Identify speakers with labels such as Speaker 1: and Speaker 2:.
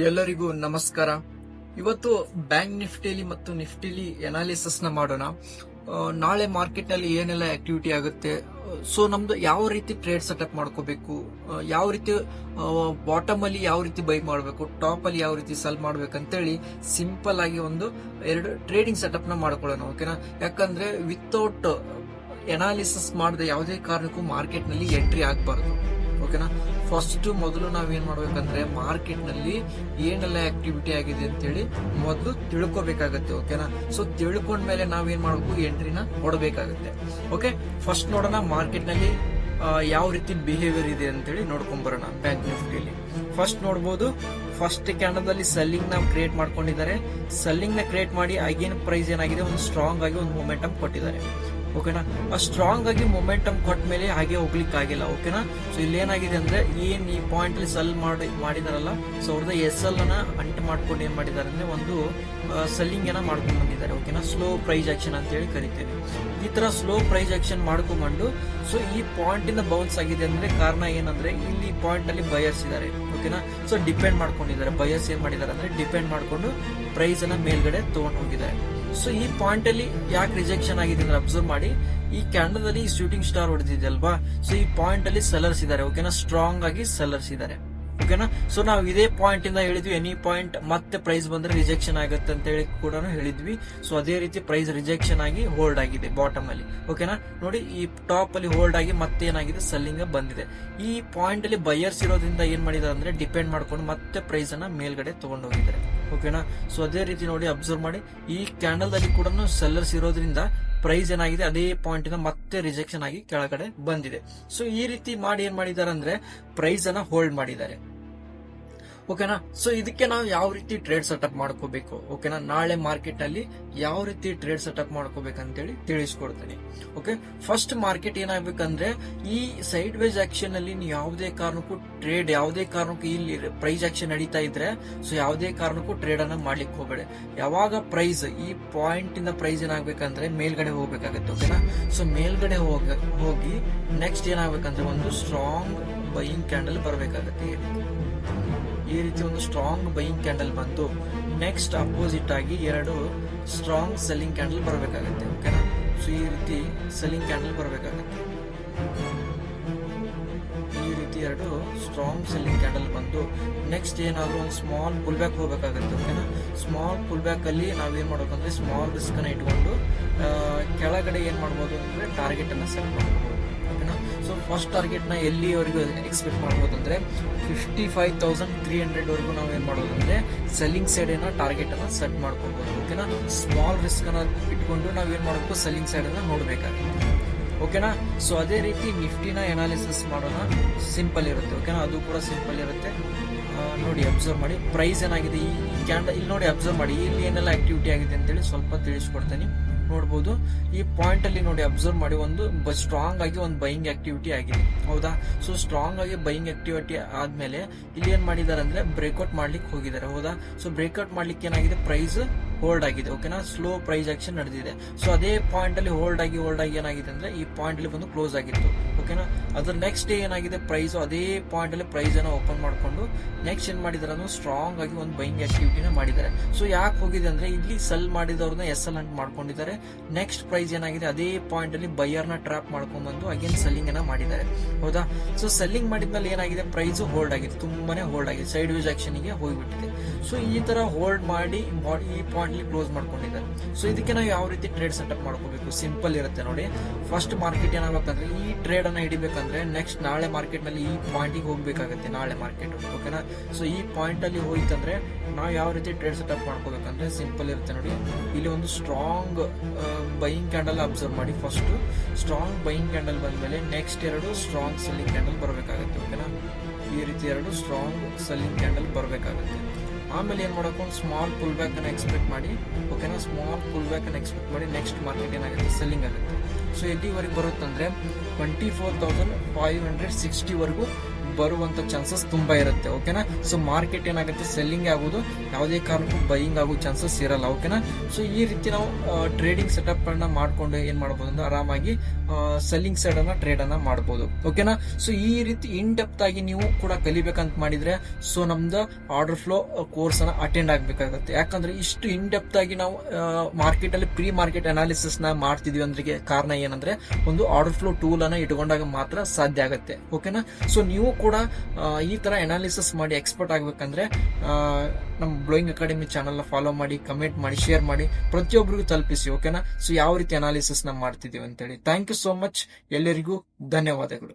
Speaker 1: ಎಲ್ಲರಿಗೂ ನಮಸ್ಕಾರ. ಇವತ್ತು ಬ್ಯಾಂಕ್ ನಿಫ್ಟಿಲಿ ಮತ್ತು ನಿಫ್ಟಿಲಿ ಅನಾಲಿಸಿಸ್ನ ಮಾಡೋಣ. ನಾಳೆ ಮಾರ್ಕೆಟ್ನಲ್ಲಿ ಏನೆಲ್ಲ ಆಕ್ಟಿವಿಟಿ ಆಗುತ್ತೆ? ಸೊ, ನಮ್ದು ಯಾವ ರೀತಿ ಟ್ರೇಡ್ ಸೆಟಪ್ ಮಾಡ್ಕೋಬೇಕು? ಯಾವ ರೀತಿ ಬಾಟಮ್ ಅಲ್ಲಿ ಯಾವ ರೀತಿ ಬೈ ಮಾಡಬೇಕು? ಟಾಪ್ ಅಲ್ಲಿ ಯಾವ ರೀತಿ ಸೆಲ್ ಮಾಡ್ಬೇಕಂತೇಳಿ ಸಿಂಪಲ್ ಆಗಿ ಒಂದು ಎರಡು ಟ್ರೇಡಿಂಗ್ ಸೆಟಪ್ನ ಮಾಡ್ಕೊಳ್ಳೋಣ ಓಕೆನಾ ಯಾಕಂದ್ರೆ ವಿತೌಟ್ ಅನಾಲಿಸಿಸ್ ಮಾಡದೆ ಯಾವುದೇ ಕಾರಣಕ್ಕೂ ಮಾರ್ಕೆಟ್ನಲ್ಲಿ ಎಂಟ್ರಿ ಆಗಬಾರ್ದು ಓಕೆನಾ ಫಸ್ಟ್ ಮೊದಲು ನಾವೇನ್ ಮಾಡ್ಬೇಕಂದ್ರೆ ಮಾರ್ಕೆಟ್ನಲ್ಲಿ ಏನೆಲ್ಲ ಆಕ್ಟಿವಿಟಿ ಆಗಿದೆ ಅಂತೇಳಿ ಮೊದಲು ತಿಳ್ಕೊಬೇಕಾಗತ್ತೆ ಓಕೆನಾ ಸೊ ತಿಳ್ಕೊಂಡ್ಮೇಲೆ ನಾವೇನ್ ಮಾಡ್ಬೇಕು? ಎಂಟ್ರಿನ ಕೊಡಬೇಕಾಗತ್ತೆ ಓಕೆ ಫಸ್ಟ್ ನೋಡೋಣ ಮಾರ್ಕೆಟ್ನಲ್ಲಿ ಯಾವ ರೀತಿ ಬಿಹೇವಿಯರ್ ಇದೆ ಅಂತೇಳಿ ನೋಡ್ಕೊಂಡ್ ಬರೋಣ ಬ್ಯಾಂಕ್ ನಿಫ್ಟಿಲಿ ಫಸ್ಟ್ ನೋಡ್ಬೋದು ಫಸ್ಟ್ ಕ್ಯಾಂಡಲ್ದಲ್ಲಿ ಸೆಲ್ಲಿಂಗ್ನ ಕ್ರಿಯೇಟ್ ಮಾಡ್ಕೊಂಡಿದ್ದಾರೆ. ಸೆಲ್ಲಿಂಗ್ನ ಕ್ರಿಯೇಟ್ ಮಾಡಿ ಅಗೇನ್ ಪ್ರೈಸ್ ಏನಾಗಿದೆ? ಒಂದು ಸ್ಟ್ರಾಂಗ್ ಆಗಿ ಒಂದು ಮೊಮೆಂಟಮ್ ಕೊಟ್ಟಿದ್ದಾರೆ. ಓಕೆನಾ? ಸ್ಟ್ರಾಂಗ್ ಆಗಿ ಮೊಮೆಂಟಮ್ ಕೊಟ್ಟ ಮೇಲೆ ಹಾಗೆ ಹೋಗ್ಲಿಕ್ಕೆ ಆಗಿಲ್ಲ, ಓಕೆನಾ? ಸೊ ಇಲ್ಲಿ ಏನಾಗಿದೆ ಅಂದ್ರೆ ಏನ್ ಈ ಪಾಯಿಂಟ್ ಅಲ್ಲಿ ಸೆಲ್ ಮಾಡಿ, ಮಾಡಿದಾರಲ್ಲ ಸೊ ಅವ್ರದ್ದು ಎಸ್ ಎಲ್ ಅನ್ನ ಅಂಟು ಮಾಡ್ಕೊಂಡು ಏನ್ ಮಾಡಿದ್ದಾರೆ ಅಂದ್ರೆ, ಒಂದು ಸೆಲ್ಲಿಂಗ್ ಏನ ಮಾಡ್ಕೊಂಡು ಬಂದಿದ್ದಾರೆ, ಓಕೆನಾ? ಸ್ಲೋ ಪ್ರೈಸ್ ಆಕ್ಷನ್ ಅಂತ ಹೇಳಿ ಕರಿತೇವೆ. ಈ ತರ ಸ್ಲೋ ಪ್ರೈಸ್ ಆಕ್ಷನ್ ಮಾಡ್ಕೊಂಡ್ಬಂದು ಸೊ ಈ ಪಾಯಿಂಟ್ ಇಂದ ಬೌನ್ಸ್ ಆಗಿದೆ ಅಂದ್ರೆ ಕಾರಣ ಏನಂದ್ರೆ, ಇಲ್ಲಿ ಪಾಯಿಂಟ್ ಅಲ್ಲಿ ಬಯರ್ಸ್ ಇದ್ದಾರೆ, ಓಕೆನಾ? ಸೊ ಡಿಪೆಂಡ್ ಮಾಡ್ಕೊಂಡಿದ್ದಾರೆ. ಬಯರ್ಸ್ ಏನ್ ಮಾಡಿದ್ದಾರೆ ಅಂದ್ರೆ ಡಿಪೆಂಡ್ ಮಾಡ್ಕೊಂಡು ಪ್ರೈಸ್ ಅನ್ನ ಮೇಲ್ಗಡೆ ತಗೊಂಡು ಹೋಗಿದ್ದಾರೆ. ಸೊ ಈ ಪಾಯಿಂಟ್ ಅಲ್ಲಿ ಯಾಕೆ ರಿಜೆಕ್ಷನ್ ಆಗಿದೆ ಅಂದ್ರೆ ಅಬ್ಸರ್ವ್ ಮಾಡಿ, ಈ ಕ್ಯಾಂಡಲ್ ಅಲ್ಲಿ ಶೂಟಿಂಗ್ ಸ್ಟಾರ್ ಹೊಡೆದಿದೆ ಅಲ್ವಾ? ಸೊ ಈ ಪಾಯಿಂಟ್ ಅಲ್ಲಿ ಸೆಲ್ಲರ್ಸ್ ಇದ್ದಾರೆ ಓಕೆನಾ ಸ್ಟ್ರಾಂಗ್ ಆಗಿ ಸೆಲ್ಲರ್ಸ್ ಇದ್ದಾರೆ ಓಕೆನಾ ಸೊ ನಾವು ಇದೇ ಪಾಯಿಂಟ್ ಇಂದ ಹೇಳಿದ್ವಿ ಎನಿ ಪಾಯಿಂಟ್ ಮತ್ತೆ ಪ್ರೈಸ್ ಬಂದ್ರೆ ರಿಜೆಕ್ಷನ್ ಆಗುತ್ತೆ ಅಂತ ಹೇಳಿ ಕೂಡ ಹೇಳಿದ್ವಿ. ಸೊ ಅದೇ ರೀತಿ ಪ್ರೈಸ್ ರಿಜೆಕ್ಷನ್ ಆಗಿ ಹೋಲ್ಡ್ ಆಗಿದೆ ಬಾಟಮ್ ಅಲ್ಲಿ ಓಕೆನಾ ನೋಡಿ, ಈ ಟಾಪ್ ಅಲ್ಲಿ ಹೋಲ್ಡ್ ಆಗಿ ಮತ್ತೆ ಏನಾಗಿದೆ? ಸೆಲ್ಲಿಂಗ್ ಬಂದಿದೆ. ಈ ಪಾಯಿಂಟ್ ಅಲ್ಲಿ ಬಯರ್ಸ್ ಇರೋದ್ರಿಂದ ಏನ್ ಮಾಡಿದಾರೆ ಅಂದ್ರೆ ಡಿಪೆಂಡ್ ಮಾಡ್ಕೊಂಡು ಮತ್ತೆ ಪ್ರೈಸ್ ಅನ್ನ ಮೇಲ್ಗಡೆ ತಗೊಂಡು ಹೋಗಿದ್ದಾರೆ ಓಕೆನಾ? ಸೊ ಅದೇ ರೀತಿ ನೋಡಿ ಅಬ್ಸರ್ವ್ ಮಾಡಿ. ಈ ಕ್ಯಾಂಡಲ್ ಅಲ್ಲಿ ಕೂಡ ಸೆಲ್ಲರ್ಸ್ ಇರೋದ್ರಿಂದ ಪ್ರೈಸ್ ಏನಾಗಿದೆ? ಅದೇ ಪಾಯಿಂಟ್ ಮತ್ತೆ ರಿಜೆಕ್ಷನ್ ಆಗಿ ಕೆಳಗಡೆ ಬಂದಿದೆ. ಸೊ ಈ ರೀತಿ ಮಾಡಿ ಏನ್ ಮಾಡಿದ್ದಾರೆ ಅಂದ್ರೆ ಪ್ರೈಸ್ ಅನ್ನ ಹೋಲ್ಡ್ ಮಾಡಿದ್ದಾರೆ. ಓಕೆನಾ? ಸೊ ಇದಕ್ಕೆ ನಾವು ಯಾವ ರೀತಿ ಟ್ರೇಡ್ ಸೆಟಪ್ ಮಾಡ್ಕೋಬೇಕು? ಓಕೆನಾ? ನಾಳೆ ಮಾರ್ಕೆಟ್ ಅಲ್ಲಿ ಯಾವ ರೀತಿ ಟ್ರೇಡ್ ಸೆಟಪ್ ಮಾಡ್ಕೋಬೇಕಂತೇಳಿ ತಿಳಿಸ್ಕೊಡ್ತೇನೆ. ಓಕೆ ಫಸ್ಟ್ ಮಾರ್ಕೆಟ್ ಏನಾಗಬೇಕಂದ್ರೆ, ಈ ಸೈಡ್ ವೇಸ್ ಆಕ್ಷನ್ ಅಲ್ಲಿ ಯಾವುದೇ ಕಾರಣಕ್ಕೂ ಟ್ರೇಡ್ ಯಾವುದೇ ಕಾರಣಕ್ಕೂ ಇಲ್ಲಿ ಪ್ರೈಸ್ ಆಕ್ಷನ್ ನಡೀತಾ ಇದ್ರೆ ಸೊ ಯಾವುದೇ ಕಾರಣಕ್ಕೂ ಟ್ರೇಡ್ ಅನ್ನ ಮಾಡ್ಲಿಕ್ಕೆ ಹೋಗಬೇಡಿ. ಯಾವಾಗ ಪ್ರೈಸ್ ಈ ಪಾಯಿಂಟ್ ಇಂದ ಪ್ರೈಸ್ ಏನಾಗಬೇಕಂದ್ರೆ ಮೇಲ್ಗಡೆ ಹೋಗ್ಬೇಕಾಗತ್ತೆ, ಓಕೆನಾ? ಸೊ ಮೇಲ್ಗಡೆ ಹೋಗ, ಹೋಗಿ ನೆಕ್ಸ್ಟ್ ಏನಾಗಬೇಕಂದ್ರೆ ಒಂದು ಸ್ಟ್ರಾಂಗ್ ಬೈಯಿಂಗ್ ಕ್ಯಾಂಡಲ್ ಬರಬೇಕಾಗತ್ತೆ. ಈ ರೀತಿ ಒಂದು ಸ್ಟ್ರಾಂಗ್ ಬೈಯಿಂಗ್ ಕ್ಯಾಂಡಲ್ ಬಂತು ನೆಕ್ಸ್ಟ್ ಅಪೋಸಿಟ್ ಆಗಿ ಎರಡು ಸ್ಟ್ರಾಂಗ್ ಸೆಲ್ಲಿಂಗ್ ಕ್ಯಾಂಡಲ್ ಬರಬೇಕಾಗುತ್ತೆ ಓಕೆನಾ ಸೊ ಈ ರೀತಿ ಸೆಲ್ಲಿಂಗ್ ಕ್ಯಾಂಡಲ್ ಬರಬೇಕಾಗುತ್ತೆ. ಈ ರೀತಿ ಎರಡು ಸ್ಟ್ರಾಂಗ್ ಸೆಲ್ಲಿಂಗ್ ಕ್ಯಾಂಡಲ್ ಬಂದು ನೆಕ್ಸ್ಟ್ ಏನಾದರೂ ಒಂದು ಸ್ಮಾಲ್ ಪುಲ್ ಬ್ಯಾಕ್ ಹೋಗಬೇಕಾಗುತ್ತೆ ಓಕೆನಾ ಸ್ಮಾಲ್ ಪುಲ್ ಬ್ಯಾಕ್ ಅಲ್ಲಿ ಮಾಡಬೇಕು ಅಂದರೆ ಸ್ಮಾಲ್ ರಿಸ್ಕನ್ನು ಇಟ್ಕೊಂಡು ಕೆಳಗಡೆ ಏನು ಮಾಡ್ಬೋದು ಅಂದ್ರೆ ಟಾರ್ಗೆಟ್ ಅನ್ನ ಸೆಟ್ ಮಾಡ್ಬೋದು ಓಕೆನಾ ಫಸ್ಟ್ ಟಾರ್ಗೆಟ್ನ ಎಲ್ಲಿವರೆಗೂ ಎಕ್ಸ್ಪೆಕ್ಟ್ ಮಾಡ್ಬೋದು ಅಂದ್ರೆ fifty five thousand three hundred ವರೆಗೂ ನಾವು ಏನು ಮಾಡೋದು ಅಂದ್ರೆ ಸೆಲ್ಲಿಂಗ್ ಸೈಡ್ ಟಾರ್ಗೆಟನ್ನು ಸೆಟ್ ಮಾಡ್ಕೋಬಹುದು ಓಕೆನಾ ಸ್ಮಾಲ್ ರಿಸ್ಕ್ ಅನ್ನ ಇಟ್ಕೊಂಡು ನಾವು ಏನು ಮಾಡಬೇಕು? ಸೆಲ್ಲಿಂಗ್ ಸೈಡ್ ಅನ್ನ ನೋಡ್ಬೇಕಾಗುತ್ತೆ. ಓಕೆನಾ ಸೊ ಅದೇ ರೀತಿ ನಿಫ್ಟಿನ ಎನಾಲಿಸಿಸ್ ಮಾಡೋಣ. ಸಿಂಪಲ್ ಇರುತ್ತೆ. ಓಕೆನಾ ಅದು ಕೂಡ ಸಿಂಪಲ್ ಇರುತ್ತೆ. ನೋಡಿ ಅಬ್ಸರ್ವ್ ಮಾಡಿ. ಪ್ರೈಸ್ ಏನಾಗಿದೆ? ಈ ಕ್ಯಾಂಡ ಇಲ್ಲಿ ನೋಡಿ ಅಬ್ಸರ್ವ್ ಮಾಡಿ. ಇಲ್ಲಿ ಏನೆಲ್ಲ ಆಕ್ಟಿವಿಟಿ ಆಗಿದೆ ಅಂತೇಳಿ ಸ್ವಲ್ಪ ತಿಳಿಸ್ಕೊಡ್ತೀನಿ. ನೋಡ್ಬೋದು. ಈ ಪಾಯಿಂಟ್ ಅಲ್ಲಿ ನೋಡಿ ಅಬ್ಸರ್ವ್ ಮಾಡಿ ಒಂದು ಸ್ಟ್ರಾಂಗ್ ಆಗಿ ಒಂದು ಬೈಯಿಂಗ್ ಆಕ್ಟಿವಿಟಿ ಆಗಿದೆ. ಹೌದಾ? ಸೊ ಸ್ಟ್ರಾಂಗ್ ಆಗಿ ಬೈಯಿಂಗ್ ಆಕ್ಟಿವಿಟಿ ಆದ್ಮೇಲೆ ಇಲ್ಲಿ ಏನ್ ಮಾಡಿದ್ದಾರೆ ಅಂದ್ರೆ ಬ್ರೇಕ್ಔಟ್ ಮಾಡ್ಲಿಕ್ಕೆ ಹೋಗಿದ್ದಾರೆ. ಹೌದಾ? ಸೊ ಬ್ರೇಕ್ಔಟ್ ಮಾಡ್ಲಿಕ್ಕೆ ಏನಾಗಿದೆ? ಪ್ರೈಸ್ ಹೋಲ್ಡ್ ಆಗಿದೆ. ಓಕೆನಾ ಸ್ಲೋ ಪ್ರೈಸ್ ಆಕ್ಷನ್ ನಡೆದಿದೆ. ಸೊ ಅದೇ ಪಾಯಿಂಟ್ ಅಲ್ಲಿ ಹೋಲ್ಡ್ ಆಗಿ ಹೋಲ್ಡ್ ಆಗಿ ಏನಾಗಿದೆ ಅಂದ್ರೆ ಈ ಪಾಯಿಂಟ್ ಅಲ್ಲಿ ಬಂದು ಕ್ಲೋಸ್ ಆಗಿತ್ತು. ಓಕೆನಾ ಅದ್ರ ನೆಕ್ಸ್ಟ್ ಡೇ ಏನಾಗಿದೆ? ಪ್ರೈಸ್ ಅದೇ ಪಾಯಿಂಟ್ ಅಲ್ಲಿ ಪ್ರೈಸ್ ಅನ್ನ ಓಪನ್ ಮಾಡ್ಕೊಂಡು ನೆಕ್ಸ್ಟ್ ಏನ್ ಮಾಡಿದಾರೆ ಸ್ಟ್ರಾಂಗ್ ಆಗಿ ಒಂದು ಬೈಯಿಂಗ್ ಆಕ್ಟಿವಿಟಿನ ಮಾಡಿದ್ದಾರೆ. ಸೊ ಯಾಕೆ ಹೋಗಿದೆ ಅಂದ್ರೆ ಇಲ್ಲಿ ಸೆಲ್ ಮಾಡಿದವ್ರನ್ನ ಎಸ್ ಎಲ್ ಅಂಟ್ ಮಾಡ್ಕೊಂಡಿದ್ದಾರೆ. ನೆಕ್ಸ್ಟ್ ಪ್ರೈಸ್ ಏನಾಗಿದೆ? ಅದೇ ಪಾಯಿಂಟ್ ಅಲ್ಲಿ ಬೈಯರ್ನ ಟ್ರಾಪ್ ಮಾಡ್ಕೊಂಡ್ ಬಂದು ಅಗೇನ್ ಸೆಲ್ಲಿಂಗ್ ಅನ್ನ ಮಾಡಿದ್ದಾರೆ. ಹೌದಾ? ಸೊ ಸೆಲ್ಲಿಂಗ್ ಮಾಡಿದ್ಮೇಲೆ ಏನಾಗಿದೆ? ಪ್ರೈಸ್ ಹೋಲ್ಡ್ ಆಗಿದೆ. ತುಂಬಾನೇ ಹೋಲ್ಡ್ ಆಗಿದೆ. ಸೈಡ್ ವೇಸ್ ಆಕ್ಷನ್ಗೆ ಹೋಗ್ಬಿಟ್ಟಿದೆ. ಸೊ ಈ ತರ ಹೋಲ್ಡ್ ಮಾಡಿ ಈ ಪಾಯಿಂಟ್ ಅಲ್ಲಿ ಕ್ಲೋಸ್ ಮಾಡ್ಕೊಂಡಿದ್ದಾರೆ. ಸೊ ಇದಕ್ಕೆ ನಾವು ಯಾವ ರೀತಿ ಟ್ರೇಡ್ ಸೆಟಪ್ ಮಾಡ್ಕೋಬೇಕು? ಸಿಂಪಲ್ ಇರುತ್ತೆ ನೋಡಿ. ಫಸ್ಟ್ ಮಾರ್ಕೆಟ್ ಏನಾಗಬೇಕಂದ್ರೆ ಈ ಟ್ರೇಡ್ ಅನ್ನ ಹಿಡಿಬೇಕಂದ್ರೆ ನೆಕ್ಸ್ಟ್ ನಾಳೆ ಮಾರ್ಕೆಟ್ನಲ್ಲಿ ಈ ಪಾಯಿಂಟ್ ಹೋಗ್ಬೇಕಾಗತ್ತೆ. ನಾಳೆ ಮಾರ್ಕೆಟ್ ಓಕೆನಾ ಸೊ ಈ ಪಾಯಿಂಟ್ ಅಲ್ಲಿ ಹೋಯ್ತಂದ್ರೆ ನಾವು ಯಾವ ರೀತಿ ಟ್ರೇಡ್ ಸೆಟಪ್ ಮಾಡ್ಕೋಬೇಕಂದ್ರೆ ಸಿಂಪಲ್ ಇರುತ್ತೆ ನೋಡಿ. ಇಲ್ಲಿ ಒಂದು ಸ್ಟ್ರಾಂಗ್ ಬೈಯಿಂಗ್ ಕ್ಯಾಂಡಲ್ ಅಬ್ಸರ್ವ್ ಮಾಡಿ ಫಸ್ಟ್ ಸ್ಟ್ರಾಂಗ್ ಬೈಯಿಂಗ್ ಕ್ಯಾಂಡಲ್ ಬಂದಮೇಲೆ ನೆಕ್ಸ್ಟ್ ಎರಡು ಸ್ಟ್ರಾಂಗ್ ಸೆಲ್ಲಿಂಗ್ ಕ್ಯಾಂಡಲ್ ಬರಬೇಕಾಗುತ್ತೆ ಓಕೆನಾ ಈ ರೀತಿ ಎರಡು ಸ್ಟ್ರಾಂಗ್ ಸೆಲ್ಲಿಂಗ್ ಕ್ಯಾಂಡಲ್ ಬರಬೇಕಾಗುತ್ತೆ. ಆಮೇಲೆ ಏನು ಮಾಡಬೇಕು ಒಂದು ಸ್ಮಾಲ್ ಪುಲ್ ಬ್ಯಾಕ್ ಅನ್ನ ಎಕ್ಸ್ಪೆಕ್ಟ್ ಮಾಡಿ ಓಕೆನಾ ಸ್ಮಾಲ್ ಪುಲ್ ಬ್ಯಾಕ್ ಅನ್ನ ಎಕ್ಸ್ಪೆಕ್ಟ್ ಮಾಡಿ ನೆಕ್ಸ್ಟ್ ಮಾರ್ಕೆಟ್ ಏನಾಗುತ್ತೆ? ಸೆಲ್ಲಿಂಗ್ ಆಗುತ್ತೆ. ಸೊ ಎಲ್ಲಿವರೆಗೆ ಬರುತ್ತಂದ್ರೆ twenty four thousand five hundred sixty ವರೆಗೂ ಬರುವಂತ ಚಾನ್ಸಸ್ ತುಂಬಾ ಇರುತ್ತೆ ಓಕೆನಾ ಸೊ ಮಾರ್ಕೆಟ್ ಏನಾಗುತ್ತೆ? ಸೆಲ್ಲಿಂಗ್ ಆಗೋದು, ಯಾವುದೇ ಕಾರಣಕ್ಕೂ ಬೈಯಿಂಗ್ ಆಗೋ ಚಾನ್ಸಸ್ ಇರಲ್ಲ ಓಕೆನಾ ಸೊ ಈ ರೀತಿ ನಾವು ಟ್ರೇಡಿಂಗ್ ಸೆಟಪ್ ಅನ್ನ ಮಾಡ್ಕೊಂಡು ಏನ್ ಮಾಡಬಹುದು ಅಂದ್ರೆ ಆರಾಮಾಗಿ ಸೆಲ್ಲಿಂಗ್ ಸೈಡ್ ಅನ್ನ ಟ್ರೇಡ್ ಅನ್ನ ಮಾಡಬಹುದು ಓಕೆನಾ ಸೊ ಈ ರೀತಿ ಇನ್ ಡೆಪ್ತ್ ಆಗಿ ನೀವು ಕೂಡ ಕಲಿಬೇಕಂತ ಮಾಡಿದ್ರೆ ಸೊ ನಮ್ದು ಆರ್ಡರ್ ಫ್ಲೋ ಕೋರ್ಸ್ ಅನ್ನ ಅಟೆಂಡ್ ಆಗಬೇಕಾಗುತ್ತೆ. ಯಾಕಂದ್ರೆ ಇಷ್ಟು ಇನ್ ಡೆಪ್ತ್ ಆಗಿ ನಾವು ಮಾರ್ಕೆಟ್ ಅಲ್ಲಿ ಪ್ರೀ ಮಾರ್ಕೆಟ್ ಅನಾಲಿಸಿಸ್ನ ಮಾಡ್ತಿದೀವಿ ಅಂದ್ರೆ ಕಾರಣ ಏನಂದ್ರೆ, ಒಂದು ಆರ್ಡರ್ ಫ್ಲೋ ಟೂಲ್ ಅನ್ನ ಇಟ್ಕೊಂಡಾಗ ಮಾತ್ರ ಸಾಧ್ಯ ಆಗುತ್ತೆ ಓಕೆನಾ ಸೊ ನೀವು ಕೂಡ ಈ ತರ ಅನಾಲಿಸಿಸ್ ಮಾಡಿ ಎಕ್ಸ್ಪರ್ಟ್ ಆಗ್ಬೇಕಂದ್ರೆ ನಮ್ಮ ಬ್ಲೋಯಿಂಗ್ ಅಕಾಡೆಮಿ ಚಾನಲ್ನ ಫಾಲೋ ಮಾಡಿ ಕಮೆಂಟ್ ಮಾಡಿ ಶೇರ್ ಮಾಡಿ ಪ್ರತಿಯೊಬ್ಬರಿಗೂ ತಲುಪಿಸಿ ಓಕೆನಾ ಸೊ ಯಾವ ರೀತಿ ಅನಾಲಿಸಿಸ್ನ ಮಾಡ್ತಿದೀವಿ ಅಂತೇಳಿ. ಥ್ಯಾಂಕ್ ಯು ಸೋ ಮಚ್ ಎಲ್ಲರಿಗೂ ಧನ್ಯವಾದಗಳು.